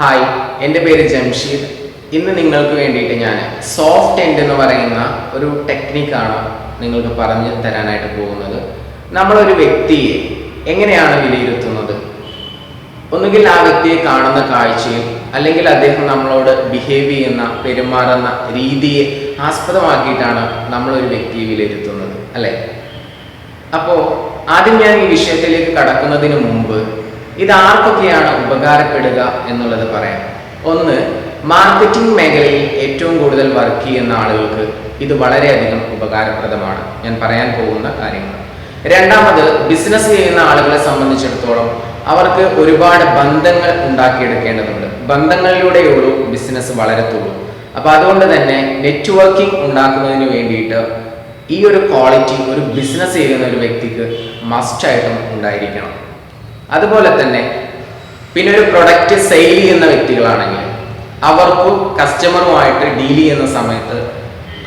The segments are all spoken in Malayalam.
ഹായ് എന്റെ പേര് ജംഷീദ്. ഇന്ന് നിങ്ങൾക്ക് വേണ്ടിയിട്ട് ഞാൻ സോഫ്റ്റ് എൻഡ് എന്ന് പറയുന്ന ഒരു ടെക്നിക്കാണ് നിങ്ങൾക്ക് പറഞ്ഞു തരാനായിട്ട് പോകുന്നത്. നമ്മളൊരു വ്യക്തിയെ എങ്ങനെയാണ് വിലയിരുത്തുന്നത്? ഒന്നുകിൽ ആ വ്യക്തിയെ കാണുന്ന കാഴ്ചയിൽ അല്ലെങ്കിൽ അദ്ദേഹം നമ്മളോട് ബിഹേവ് ചെയ്യുന്ന പെരുമാറുന്ന രീതിയെ ആസ്പദമാക്കിയിട്ടാണ് നമ്മളൊരു വ്യക്തിയെ വിലയിരുത്തുന്നത് അല്ലേ? അപ്പോൾ ആദ്യം ഞാൻ ഈ വിഷയത്തിലേക്ക് കടക്കുന്നതിന് മുമ്പ് ഇത് ആർക്കൊക്കെയാണ് ഉപകാരപ്പെടുക എന്നുള്ളത് പറയാം. ഒന്ന് മാർക്കറ്റിംഗ് മേഖലയിൽ ഏറ്റവും കൂടുതൽ വർക്ക് ചെയ്യുന്ന ആളുകൾക്ക് ഇത് വളരെയധികം ഉപകാരപ്രദമാണ്. ഞാൻ പറയാൻ പോകുന്ന കാര്യങ്ങൾ. രണ്ടാമത് ബിസിനസ് ചെയ്യുന്ന ആളുകളെ സംബന്ധിച്ചിടത്തോളം അവർക്ക് ഒരുപാട് ബന്ധങ്ങൾ ഉണ്ടാക്കിയെടുക്കേണ്ടതുണ്ട്. ബന്ധങ്ങളിലൂടെയുള്ളൂ ബിസിനസ് വളരത്തുള്ളൂ. അപ്പോൾ അതുകൊണ്ട് തന്നെ നെറ്റ്വർക്കിംഗ് ഉണ്ടാക്കുന്നതിന് വേണ്ടിയിട്ട് ഈ ഒരു ക്വാളിറ്റി ഒരു ബിസിനസ് ചെയ്യുന്ന ഒരു വ്യക്തിക്ക് മസ്റ്റായിട്ടും ഉണ്ടായിരിക്കണം. അതുപോലെ തന്നെ പിന്നെ ഒരു പ്രൊഡക്റ്റ് സെയിൽ ചെയ്യുന്ന വ്യക്തികളാണെങ്കിൽ അവർക്ക് കസ്റ്റമറുമായിട്ട് ഡീൽ ചെയ്യുന്ന സമയത്ത്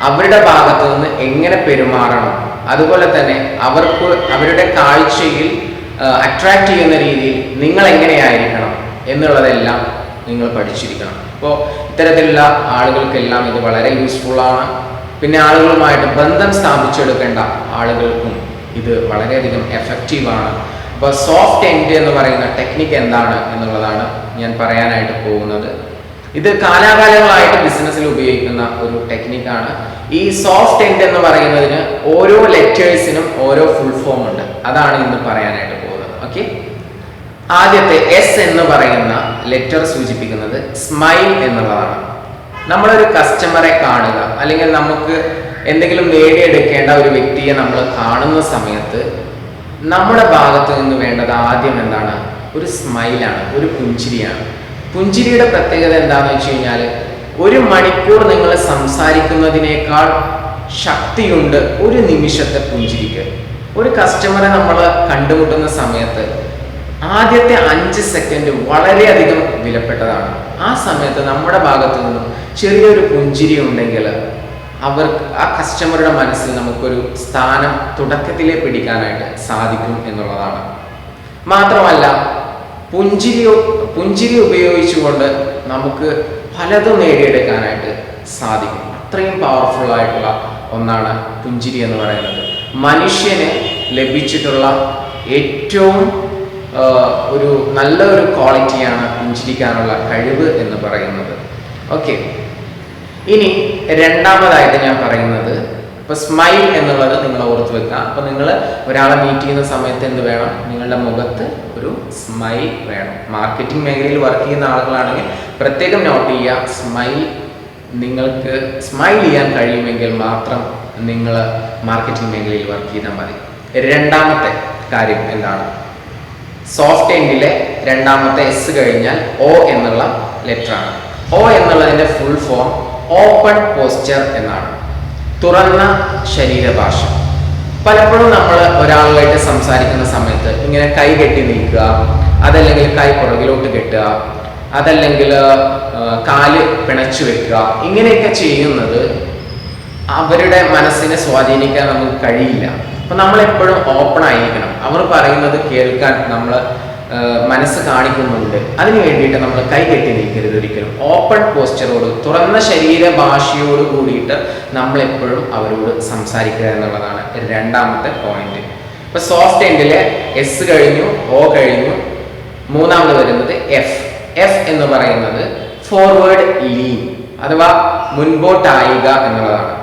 അവരുടെ ഭാഗത്തു നിന്ന് എങ്ങനെ പെരുമാറണം? അതുപോലെ തന്നെ അവർക്ക് അവരുടെ കാഴ്ചയിൽ അട്രാക്ട് ചെയ്യുന്ന രീതിയിൽ നിങ്ങൾ എങ്ങനെയായിരിക്കണം എന്നുള്ളതെല്ലാം നിങ്ങൾ പഠിച്ചിരിക്കണം. അപ്പോൾ ഇത്തരത്തിലുള്ള ആളുകൾക്കെല്ലാം ഇത് വളരെ യൂസ്ഫുള്ളാണ് പിന്നെ ആളുകളുമായിട്ട് ബന്ധം സ്ഥാപിച്ചെടുക്കേണ്ട ആളുകൾക്കും ഇത് വളരെയധികം എഫക്റ്റീവാണ് അപ്പോൾ സോഫ്റ്റ് എൻഡ് എന്ന് പറയുന്ന ടെക്നിക്ക് എന്താണ് എന്നുള്ളതാണ് ഞാൻ പറയാനായിട്ട് പോകുന്നത്. ഇത് കാലാകാലങ്ങളായിട്ട് ബിസിനസ്സിൽ ഉപയോഗിക്കുന്ന ഒരു ടെക്നിക്കാണ് ഈ സോഫ്റ്റ് എൻഡ് എന്ന് പറയുന്നതിന് ഓരോ ലെറ്റേഴ്സിനും ഓരോ ഫുൾ ഫോം ഉണ്ട്. അതാണ് ഇന്ന് പറയാനായിട്ട് പോകുന്നത്. ഓക്കെ ആദ്യത്തെ എസ് എന്ന് പറയുന്ന ലെറ്റർ സൂചിപ്പിക്കുന്നത് സ്മൈൽ എന്നുള്ളതാണ്. നമ്മളൊരു കസ്റ്റമറെ കാണുക അല്ലെങ്കിൽ നമുക്ക് എന്തെങ്കിലും നേടിയെടുക്കേണ്ട ഒരു വ്യക്തിയെ നമ്മൾ കാണുന്ന സമയത്ത് നമ്മുടെ ഭാഗത്ത് നിന്ന് വേണ്ടത് ആദ്യം എന്താണ്? ഒരു സ്മൈലാണ് ഒരു പുഞ്ചിരിയാണ്. പുഞ്ചിരിയുടെ പ്രത്യേകത എന്താണെന്ന് വെച്ച് കഴിഞ്ഞാൽ ഒരു മണിക്കൂർ നിങ്ങൾ സംസാരിക്കുന്നതിനേക്കാൾ ശക്തിയുണ്ട് ഒരു നിമിഷത്തെ പുഞ്ചിരിക്ക്. ഒരു കസ്റ്റമറെ നമ്മൾ കണ്ടുമുട്ടുന്ന സമയത്ത് ആദ്യത്തെ അഞ്ച് സെക്കൻഡ് വളരെയധികം വിലപ്പെട്ടതാണ്. ആ സമയത്ത് നമ്മുടെ ഭാഗത്തു നിന്നും ചെറിയൊരു പുഞ്ചിരി ഉണ്ടെങ്കിൽ അവർക്ക് ആ കസ്റ്റമറുടെ മനസ്സിൽ നമുക്കൊരു സ്ഥാനം തുടക്കത്തിലേ പിടിക്കാനായിട്ട് സാധിക്കും എന്നുള്ളതാണ്. മാത്രമല്ല പുഞ്ചിരി പുഞ്ചിരി ഉപയോഗിച്ചുകൊണ്ട് നമുക്ക് പലതും നേടിയെടുക്കാനായിട്ട് സാധിക്കും. അത്രയും പവർഫുൾ ആയിട്ടുള്ള ഒന്നാണ് പുഞ്ചിരി എന്ന് പറയുന്നത്. മനുഷ്യന് ലഭിച്ചിട്ടുള്ള ഏറ്റവും ഒരു നല്ല ഒരു ക്വാളിറ്റിയാണ് പുഞ്ചിരിക്കാനുള്ള കഴിവ് എന്ന് പറയുന്നത്. ഓക്കെ ഇനി രണ്ടാമതായിട്ട് ഞാൻ പറയുന്നത് ഇപ്പൊ സ്മൈൽ എന്നുള്ളത് നിങ്ങൾ ഓർത്ത് വെക്കുക. അപ്പൊ നിങ്ങൾ ഒരാളെ മീറ്റ് ചെയ്യുന്ന സമയത്ത് എന്ത് വേണം? നിങ്ങളുടെ മുഖത്ത് ഒരു സ്മൈൽ വേണം. മാർക്കറ്റിംഗ് മേഖലയിൽ വർക്ക് ചെയ്യുന്ന ആളുകളാണെങ്കിൽ പ്രത്യേകം നോട്ട് ചെയ്യുക സ്മൈൽ നിങ്ങൾക്ക് സ്മൈൽ ചെയ്യാൻ കഴിയുമെങ്കിൽ മാത്രം നിങ്ങൾ മാർക്കറ്റിംഗ് മേഖലയിൽ വർക്ക് ചെയ്താൽ മതി. രണ്ടാമത്തെ കാര്യം എന്താണ്? സോഫ്റ്റ് എൻഡിലെ രണ്ടാമത്തെ എസ് കഴിഞ്ഞാൽ ഒ എന്നുള്ള ലെറ്റർ ആണ്. ഒ എന്നുള്ളതിന്റെ ഫുൾ ഫോം ഓപ്പൺ പോസ്ചർ എന്നാണ്. തുറന്ന ശരീരഭാഷ. പലപ്പോഴും നമ്മൾ ഒരാളുമായിട്ട് സംസാരിക്കുന്ന സമയത്ത് ഇങ്ങനെ കൈ കെട്ടി നിൽക്കുക അതല്ലെങ്കിൽ കൈ പുറകിലോട്ട് കെട്ടുക അതല്ലെങ്കിൽ കാൽ പിണച്ചു വെക്കുക ഇങ്ങനെയൊക്കെ ചെയ്യുന്നത് അവരുടെ മനസ്സിനെ സ്വാധീനിക്കാൻ നമുക്ക് കഴിയില്ല. അപ്പം നമ്മളെപ്പോഴും ഓപ്പൺ ആയിരിക്കണം. അവർ പറയുന്നത് കേൾക്കാൻ നമ്മൾ മനസ്സ് കാണിക്കുന്നുണ്ട്. അതിനു വേണ്ടിയിട്ട് നമ്മൾ കൈ കെട്ടി നിൽക്കരുത് ഒരിക്കലും. ഓപ്പൺ പോസ്റ്ററോട് തുറന്ന ശരീര ഭാഷയോട് കൂടിയിട്ട് നമ്മളെപ്പോഴും അവരോട് സംസാരിക്കുക എന്നുള്ളതാണ് രണ്ടാമത്തെ പോയിന്റ് ഇപ്പൊ സോഫ്റ്റ് എൻഡിൽ എസ് കഴിഞ്ഞു ഓ കഴിഞ്ഞു. മൂന്നാമത് വരുന്നത് എഫ് എഫ് എന്ന് പറയുന്നത് ഫോർവേഡ് ലീൻ അഥവാ മുൻപോട്ടായുക എന്നുള്ളതാണ്.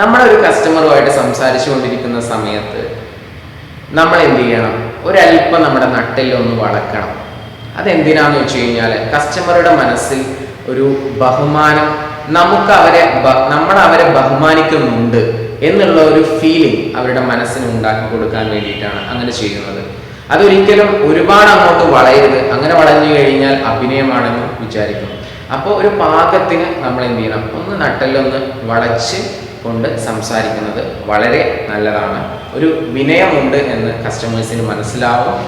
നമ്മളൊരു കസ്റ്റമറുമായിട്ട് സംസാരിച്ചു കൊണ്ടിരിക്കുന്ന സമയത്ത് നമ്മൾ എന്ത് ചെയ്യണം? ഒരല്പം നമ്മുടെ നട്ടിൽ ഒന്ന് വളക്കണം. അതെന്തിനാന്ന് വെച്ച് കഴിഞ്ഞാൽ കസ്റ്റമറുടെ മനസ്സിൽ ഒരു ബഹുമാനം നമുക്ക് അവരെ നമ്മൾ അവരെ ബഹുമാനിക്കുന്നുണ്ട് എന്നുള്ള ഒരു ഫീലിംഗ് അവരുടെ മനസ്സിന് ഉണ്ടാക്കി കൊടുക്കാൻ വേണ്ടിയിട്ടാണ് അങ്ങനെ ചെയ്യുന്നത്. അതൊരിക്കലും ഒരുപാട് അങ്ങോട്ട് വളയരുത്. അങ്ങനെ വളഞ്ഞു കഴിഞ്ഞാൽ അഭിനയമാണെന്ന് വിചാരിക്കും. അപ്പോൾ ഒരു പാകത്തിന് നമ്മൾ എന്ത് ചെയ്യണം? ഒന്ന് നട്ടലൊന്ന് വളച്ച് കൊണ്ട് സംസാരിക്കുന്നത് വളരെ നല്ലതാണ്. ഒരു വിനയമുണ്ട് എന്ന് കസ്റ്റമേഴ്സിന് മനസ്സിലാവും.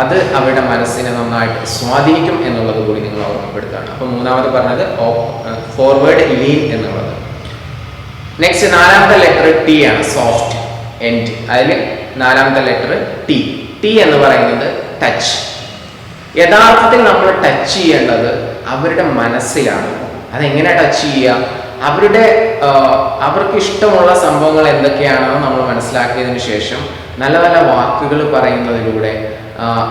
അത് അവരുടെ മനസ്സിനെ നന്നായിട്ട് സ്വാധീനിക്കും എന്നുള്ളത് കൂടി നിങ്ങൾ ഓർമ്മപ്പെടുത്തുകയാണ് അപ്പോൾ മൂന്നാമത് പറഞ്ഞത് ഫോർവേഡ് ലീൻ എന്നുള്ളത്. നെക്സ്റ്റ് നാലാമത്തെ ലെറ്റർ ടി ആണ് സോഫ്റ്റ് എൻഡ് അതിൽ നാലാമത്തെ ലെറ്റർ ടി ടി എന്ന് പറയുന്നത് ടച്ച് യഥാർത്ഥത്തിൽ നമ്മൾ ടച്ച് ചെയ്യേണ്ടത് അവരുടെ മനസ്സിലാണ്. അതെങ്ങനെ ടച്ച് ചെയ്യുക? അവരുടെ അവർക്ക് ഇഷ്ടമുള്ള സംഭവങ്ങൾ എന്തൊക്കെയാണെന്ന് നമ്മൾ മനസ്സിലാക്കിയതിന് ശേഷം നല്ല നല്ല വാക്കുകൾ പറയുന്നതിലൂടെ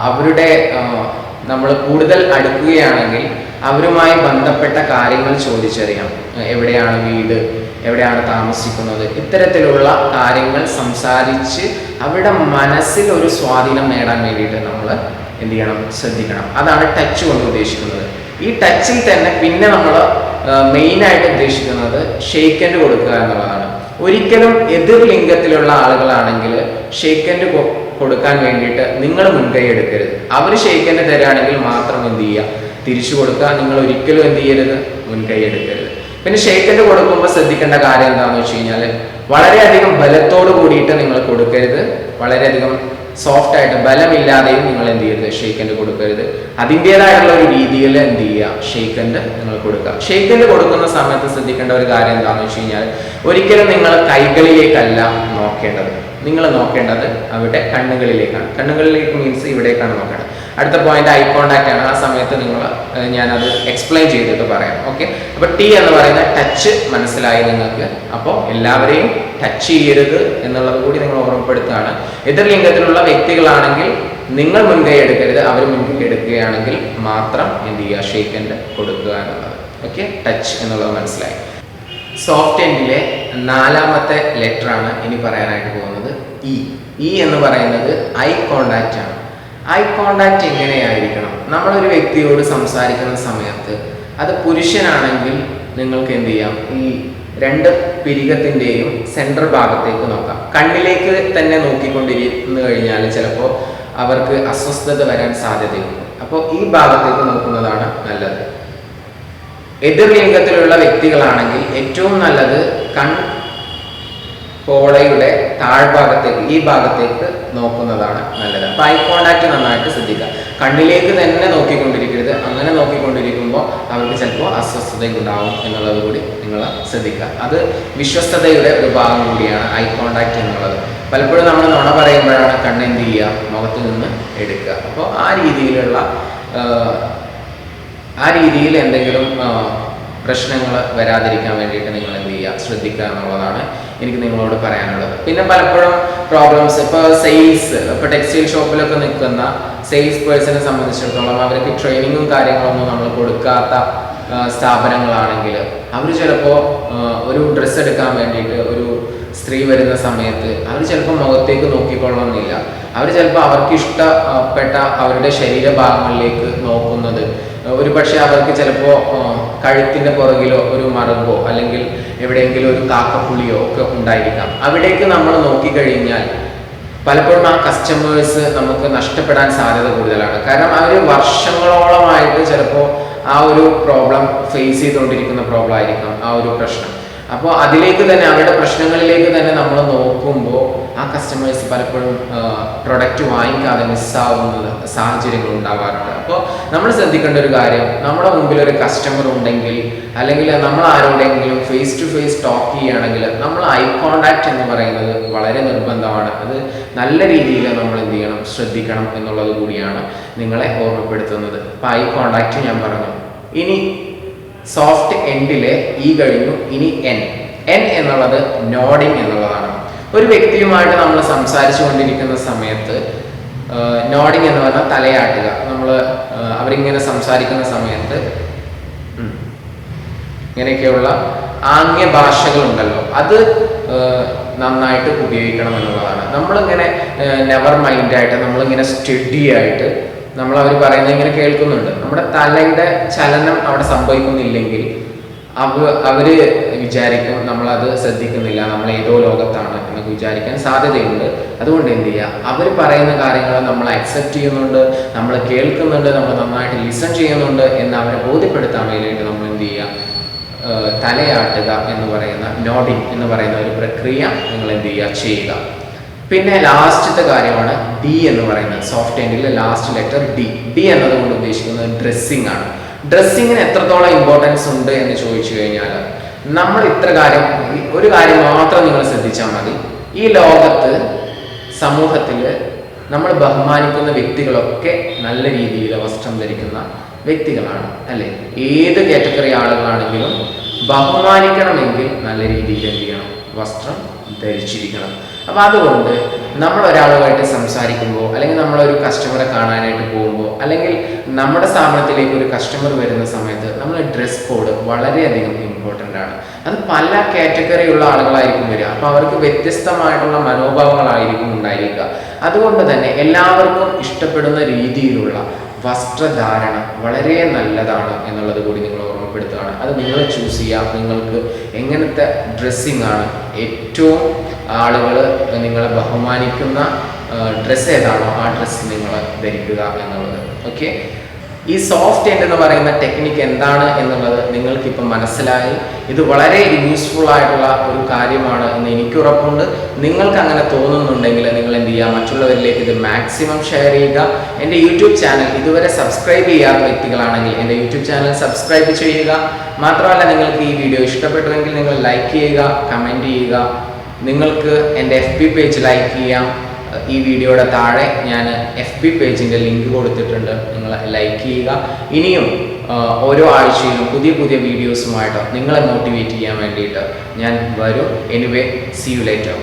അവരുടെ നമ്മൾ കൂടുതൽ അടുക്കുകയാണെങ്കിൽ അവരുമായി ബന്ധപ്പെട്ട കാര്യങ്ങൾ ചോദിച്ചറിയാം. എവിടെയാണ് വീട് എവിടെയാണ് താമസിക്കുന്നത് ഇത്തരത്തിലുള്ള കാര്യങ്ങൾ സംസാരിച്ച് അവരുടെ മനസ്സിൽ ഒരു സ്വാധീനം നേടാൻ വേണ്ടിയിട്ട് നമ്മൾ എന്ത് ചെയ്യണം? ശ്രദ്ധിക്കണം. അതാണ് ടച്ച് കൊണ്ട് ഉദ്ദേശിക്കുന്നത്. ഈ ടച്ചിൽ തന്നെ പിന്നെ നമ്മൾ മെയിനായിട്ട് ഉദ്ദേശിക്കുന്നത് ഷെയ്ക്കൻഡ് കൊടുക്കുക എന്നുള്ളതാണ്. ഒരിക്കലും എതിർ ലിംഗത്തിലുള്ള ആളുകളാണെങ്കിൽ ഷെയ്ക്കൻഡ് കൊടുക്കാൻ വേണ്ടിയിട്ട് നിങ്ങൾ മുൻകൈ എടുക്കരുത്. അവർ ഷെയ്ക്കൻഡ് തരാണെങ്കിൽ മാത്രം എന്ത് ചെയ്യുക? തിരിച്ചു കൊടുക്കുക. നിങ്ങൾ ഒരിക്കലും എന്ത് ചെയ്യരുത്? മുൻകൈ എടുക്കരുത്. പിന്നെ ഷെയ്ക്കൻഡ് കൊടുക്കുമ്പോൾ ശ്രദ്ധിക്കേണ്ട കാര്യം എന്താണെന്ന് വെച്ച് കഴിഞ്ഞാൽ വളരെയധികം ബലത്തോട് കൂടിയിട്ട് നിങ്ങൾ കൊടുക്കരുത്. വളരെയധികം സോഫ്റ്റ് ആയിട്ട് ബലമില്ലാതെയും നിങ്ങൾ എന്ത് ചെയ്യരുത്? ഷെയ്ക്കൻഡ് കൊടുക്കരുത്. അതിന്റെതായിട്ടുള്ള ഒരു രീതിയിൽ എന്ത് ഷെയ്ക്കൻഡ് നിങ്ങൾ കൊടുക്കുക. ഷെയ്ഖന്റെ കൊടുക്കുന്ന സമയത്ത് ശ്രദ്ധിക്കേണ്ട ഒരു കാര്യം എന്താണെന്ന് വെച്ച് കഴിഞ്ഞാൽ ഒരിക്കലും നിങ്ങൾ കൈകളിലേക്കല്ല നോക്കേണ്ടത്. നിങ്ങൾ നോക്കേണ്ടത് അവിടെ കണ്ണുകളിലേക്കാണ്. കണ്ണുകളിലേക്ക് മീൻസ് ഇവിടേക്കാണ് നോക്കേണ്ടത്. അടുത്ത പോയിന്റ് ഐ കോണ്ടാക്ട് ആണ്. ആ സമയത്ത് നിങ്ങൾ ഞാനത് എക്സ്പ്ലെയിൻ ചെയ്തിട്ട് പറയാം. ഓക്കെ അപ്പൊ ടി എന്ന് പറയുന്ന ടച്ച് മനസ്സിലായി നിങ്ങൾക്ക്. അപ്പോൾ എല്ലാവരെയും ടച്ച് ചെയ്യരുത് എന്നുള്ളത് കൂടി നിങ്ങൾ ഓർമ്മപ്പെടുത്തുകയാണ്. എതിർ ലിംഗത്തിലുള്ള വ്യക്തികളാണെങ്കിൽ നിങ്ങൾ മുൻകൈ എടുക്കരുത് അവർ മുൻകൈ എടുക്കുകയാണെങ്കിൽ മാത്രം എന്ത് ചെയ്യുക? ഷേക്ക് ആൻഡ് കൊടുക്കുക എന്നുള്ളത്. ഓക്കെ ടച്ച് എന്നുള്ളത് മനസ്സിലായി. സോഫ്റ്റ് എൻഡിലെ നാലാമത്തെ ലെറ്റർ ആണ് ഇനി പറയാനായിട്ട് പോകുന്നത് ഇ ഇ എന്ന് പറയുന്നത് ഐ കോണ്ടാക്റ്റ് ആണ്. ഐ കോണ്ടാക്റ്റ് എങ്ങനെയായിരിക്കണം? നമ്മളൊരു വ്യക്തിയോട് സംസാരിക്കുന്ന സമയത്ത് അത് പുരുഷനാണെങ്കിൽ നിങ്ങൾക്ക് എന്ത് ചെയ്യാം? ഈ രണ്ട് പിരികത്തിന്റെയും സെൻട്രൽ ഭാഗത്തേക്ക് നോക്കാം. കണ്ണിലേക്ക് തന്നെ നോക്കിക്കൊണ്ടിരുന്നു കഴിഞ്ഞാൽ ചിലപ്പോൾ അവർക്ക് അസ്വസ്ഥത വരാൻ സാധ്യതയുണ്ട്. അപ്പോൾ ഈ ഭാഗത്തേക്ക് നോക്കുന്നതാണ് നല്ലത്. എതിർ ലിംഗത്തിലുള്ള വ്യക്തികളാണെങ്കിൽ ഏറ്റവും നല്ലത് കൺ പോളയുടെ താഴ്ഭാഗത്തേക്ക് ഈ ഭാഗത്തേക്ക് നോക്കുന്നതാണ് നല്ലത്. അപ്പൊ ഐ കോണ്ടാക്ട് നന്നായിട്ട് ശ്രദ്ധിക്കുക. കണ്ണിലേക്ക് തന്നെ നോക്കിക്കൊണ്ടിരിക്കരുത്. അങ്ങനെ നോക്കിക്കൊണ്ടിരിക്കുമ്പോൾ അവർക്ക് ചിലപ്പോൾ അസ്വസ്ഥത ഉണ്ടാവും എന്നുള്ളത് കൂടി നിങ്ങൾ ശ്രദ്ധിക്കുക. അത് വിശ്വസ്തതയുടെ ഒരു ഭാഗം കൂടിയാണ് ഐ കോണ്ടാക്ട് എന്നുള്ളത്. പലപ്പോഴും നമ്മൾ നുണ പറയുമ്പോഴാണ് കണ്ണ് എന്ത് ചെയ്യുക? മുഖത്ത് നിന്ന് എടുക്കുക. അപ്പോൾ ആ രീതിയിലുള്ള ആ രീതിയിൽ എന്തെങ്കിലും പ്രശ്നങ്ങൾ വരാതിരിക്കാൻ വേണ്ടിയിട്ട് നിങ്ങൾ എന്ത് ചെയ്യുക? ശ്രദ്ധിക്കുക എന്നുള്ളതാണ് എനിക്ക് നിങ്ങളോട് പറയാനുള്ളത്. പിന്നെ പലപ്പോഴും പ്രോബ്ലംസ് ഇപ്പോൾ സെയിൽസ് ഇപ്പോൾ ടെക്സ്റ്റൈൽ ഷോപ്പിലൊക്കെ നിൽക്കുന്ന സെയിൽസ് പേഴ്സണെ സംബന്ധിച്ചിടത്തോളം അവർക്ക് ട്രെയിനിങ്ങും കാര്യങ്ങളൊന്നും നമ്മൾ കൊടുക്കാത്ത സ്ഥാപനങ്ങളാണെങ്കിൽ അവർ ചിലപ്പോൾ ഒരു ഡ്രസ്സ് എടുക്കാൻ വേണ്ടിയിട്ട് ഒരു സ്ത്രീ വരുന്ന സമയത്ത് അവർ ചിലപ്പോൾ മുഖത്തേക്ക് നോക്കിക്കൊള്ളണമെന്നില്ല. അവർ ചിലപ്പോൾ അവർക്ക് ഇഷ്ടപ്പെട്ട അവരുടെ ശരീരഭാഗങ്ങളിലേക്ക് നോക്കുന്നത്. ഒരു പക്ഷേ അവർക്ക് ചിലപ്പോൾ കഴുത്തിന്റെ പുറകിലോ ഒരു മറുകോ അല്ലെങ്കിൽ എവിടെയെങ്കിലും ഒരു കാക്കപ്പുളിയോ ഒക്കെ ഉണ്ടായിരിക്കാം. അവിടേക്ക് നമ്മൾ നോക്കിക്കഴിഞ്ഞാൽ പലപ്പോഴും ആ കസ്റ്റമേഴ്സ് നമുക്ക് നഷ്ടപ്പെടാൻ സാധ്യത കൂടുതലാണ്. കാരണം അവർ വർഷങ്ങളോളമായിട്ട് ചിലപ്പോൾ ആ ഒരു പ്രോബ്ലം ഫേസ് ചെയ്തുകൊണ്ടിരിക്കുന്ന പ്രോബ്ലം ആയിരിക്കാം ആ ഒരു പ്രശ്നം. അപ്പോൾ അതിലേക്ക് തന്നെ അവരുടെ പ്രശ്നങ്ങളിലേക്ക് തന്നെ നമ്മൾ നോക്കുമ്പോൾ ആ കസ്റ്റമേഴ്സ് പലപ്പോഴും പ്രൊഡക്റ്റ് വാങ്ങിക്കാതെ മിസ്സാവുന്ന സാഹചര്യങ്ങൾ ഉണ്ടാവാറുണ്ട്. അപ്പോൾ നമ്മൾ ശ്രദ്ധിക്കേണ്ട ഒരു കാര്യം നമ്മുടെ മുമ്പിൽ ഒരു കസ്റ്റമർ ഉണ്ടെങ്കിൽ അല്ലെങ്കിൽ നമ്മൾ ആരോടെങ്കിലും ഫേസ് ടു ഫേസ് ടോക്ക് ചെയ്യുകയാണെങ്കിൽ നമ്മൾ ഐ കോണ്ടാക്ട് എന്ന് പറയുന്നത് വളരെ നിർബന്ധമാണ്. അത് നല്ല രീതിയിൽ നമ്മൾ എന്ത് ചെയ്യണം ശ്രദ്ധിക്കണം എന്നുള്ളത് കൂടിയാണ് നിങ്ങളെ ഓർമ്മപ്പെടുത്തുന്നത്. അപ്പോൾ ഐ കോണ്ടാക്ട് ഞാൻ പറഞ്ഞു. ഇനി സോഫ്റ്റ് എൻഡിലെ ഇ കഴിഞ്ഞു ഇനി എൻ എൻ എന്നുള്ളത് നോഡിങ് എന്നുള്ളതാണ്. ഒരു വ്യക്തിയുമായിട്ട് നമ്മൾ സംസാരിച്ചു കൊണ്ടിരിക്കുന്ന സമയത്ത് നോഡിങ് എന്ന് പറഞ്ഞാൽ തലയാട്ടുക. നമ്മൾ അവരിങ്ങനെ സംസാരിക്കുന്ന സമയത്ത് ഇങ്ങനെയൊക്കെയുള്ള ആംഗ്യ ഭാഷകളുണ്ടല്ലോ. അത് നന്നായിട്ട് ഉപയോഗിക്കണം എന്നുള്ളതാണ്. നമ്മളിങ്ങനെ നെവർ മൈൻഡായിട്ട് നമ്മളിങ്ങനെ സ്റ്റഡി ആയിട്ട് നമ്മൾ അവർ പറയുന്നത് ഇങ്ങനെ കേൾക്കുന്നുണ്ട്. നമ്മുടെ തലയുടെ ചലനം അവിടെ സംഭവിക്കുന്നില്ലെങ്കിൽ അവ അവർ വിചാരിക്കും നമ്മളത് ശ്രദ്ധിക്കുന്നില്ല നമ്മൾ ഏതോ ലോകത്താണ് എന്നൊക്കെ വിചാരിക്കാൻ സാധ്യതയുണ്ട്. അതുകൊണ്ട് എന്ത് ചെയ്യുക അവർ പറയുന്ന കാര്യങ്ങൾ നമ്മൾ അക്സെപ്റ്റ് ചെയ്യുന്നുണ്ട് നമ്മൾ കേൾക്കുന്നുണ്ട് നമ്മൾ നന്നായിട്ട് ലിസൺ ചെയ്യുന്നുണ്ട് എന്ന് അവരെ ബോധ്യപ്പെടുത്താൻ വേണ്ടിയിട്ട് നമ്മൾ എന്ത് ചെയ്യുക തലയാട്ടുക എന്ന് പറയുന്ന നോഡിങ് എന്ന് പറയുന്ന ഒരു പ്രക്രിയ നിങ്ങൾ എന്ത് ചെയ്യുക ചെയ്യുക. പിന്നെ ലാസ്റ്റത്തെ കാര്യമാണ് ഡി എന്ന് പറയുന്നത്. സോഫ്റ്റ് എൻഡിലെ ലാസ്റ്റ് ലെറ്റർ ഡി ഡി എന്നതുകൊണ്ട് ഉദ്ദേശിക്കുന്നത് ഡ്രസ്സിംഗ് ആണ്. ഡ്രസ്സിങ്ങിന് എത്രത്തോളം ഇമ്പോർട്ടൻസ് ഉണ്ട് എന്ന് ചോദിച്ചു കഴിഞ്ഞാൽ നമ്മൾ ഇത്ര കാര്യം ഒരു കാര്യം മാത്രം നിങ്ങൾ ശ്രദ്ധിച്ചാൽ മതി. ഈ ലോകത്ത് സമൂഹത്തിൽ നമ്മൾ ബഹുമാനിക്കുന്ന വ്യക്തികളൊക്കെ നല്ല രീതിയിൽ വസ്ത്രം ധരിക്കുന്ന വ്യക്തികളാണ് അല്ലെ? ഏത് കാറ്റഗറി ആളുകളാണെങ്കിലും ബഹുമാനിക്കണമെങ്കിൽ നല്ല രീതിയിൽ എന്ത് ചെയ്യണം? വസ്ത്രം ധരിച്ചിരിക്കണം. അപ്പോൾ അതുകൊണ്ട് നമ്മൾ ഒരാളുമായിട്ട് സംസാരിക്കുമ്പോൾ അല്ലെങ്കിൽ നമ്മളൊരു കസ്റ്റമറെ കാണാനായിട്ട് പോകുമ്പോൾ അല്ലെങ്കിൽ നമ്മുടെ സ്ഥാപനത്തിലേക്ക് ഒരു കസ്റ്റമർ വരുന്ന സമയത്ത് നമ്മൾ ഡ്രസ് കോഡ് വളരെയധികം ഇമ്പോർട്ടന്റ് ആണ്. അത് പല കാറ്റഗറിയുള്ള ആളുകളായിരിക്കും വരിക. അപ്പോൾ അവർക്ക് വ്യത്യസ്തമായിട്ടുള്ള മനോഭാവങ്ങളായിരിക്കും ഉണ്ടായിരിക്കുക. അതുകൊണ്ട് തന്നെ എല്ലാവർക്കും ഇഷ്ടപ്പെടുന്ന രീതിയിലുള്ള വസ്ത്രധാരണ വളരെ നല്ലതാണ് എന്നുള്ളത് കൂടി നിങ്ങൾ ഓർമ്മപ്പെടുത്തുകയാണ് അത് നിങ്ങൾ ചൂസ് ചെയ്യാം. നിങ്ങൾക്ക് എങ്ങനത്തെ ഡ്രസ്സിങ് ആണ് ഏറ്റവും ആളുകൾ നിങ്ങളെ ബഹുമാനിക്കുന്ന ഡ്രസ്സ് ഏതാണോ ആ ഡ്രസ്സ് നിങ്ങൾ ധരിക്കുക എന്നുള്ളത്. ഓക്കെ ഈ സോഫ്റ്റ് എൻഡ് എന്ന് പറയുന്ന ടെക്നിക്ക് എന്താണ് എന്നുള്ളത് നിങ്ങൾക്കിപ്പം മനസ്സിലായി. ഇത് വളരെ യൂസ്ഫുൾ ആയിട്ടുള്ള ഒരു കാര്യമാണ് എന്ന് എനിക്ക് ഉറപ്പുണ്ട്. നിങ്ങൾക്ക് അങ്ങനെ തോന്നുന്നുണ്ടെങ്കിൽ നിങ്ങൾ എന്ത് ചെയ്യുക? മറ്റുള്ളവരിലേക്ക് ഇത് മാക്സിമം ഷെയർ ചെയ്യുക. എന്റെ യൂട്യൂബ് ചാനൽ ഇതുവരെ സബ്സ്ക്രൈബ് ചെയ്യാത്ത വ്യക്തികളാണെങ്കിൽ എന്റെ യൂട്യൂബ് ചാനൽ സബ്സ്ക്രൈബ് ചെയ്യുക. മാത്രമല്ല നിങ്ങൾക്ക് ഈ വീഡിയോ ഇഷ്ടപ്പെട്ടുവെങ്കിൽ നിങ്ങൾ ലൈക്ക് ചെയ്യുക കമന്റ് ചെയ്യുക. നിങ്ങൾക്ക് എന്റെ എഫ് പി പേജ് ലൈക്ക് ചെയ്യാം. ഈ വീഡിയോയുടെ താഴെ ഞാൻ എഫ് ബി പേജിന്റെ ലിങ്ക് കൊടുത്തിട്ടുണ്ട്. നിങ്ങൾ ലൈക്ക് ചെയ്യുക. ഇനിയും ഓരോ ആഴ്ചയിലും പുതിയ പുതിയ വീഡിയോസുമായിട്ട് നിങ്ങളെ മോട്ടിവേറ്റ് ചെയ്യാൻ വേണ്ടിയിട്ട് ഞാൻ വരും. Anyway C you later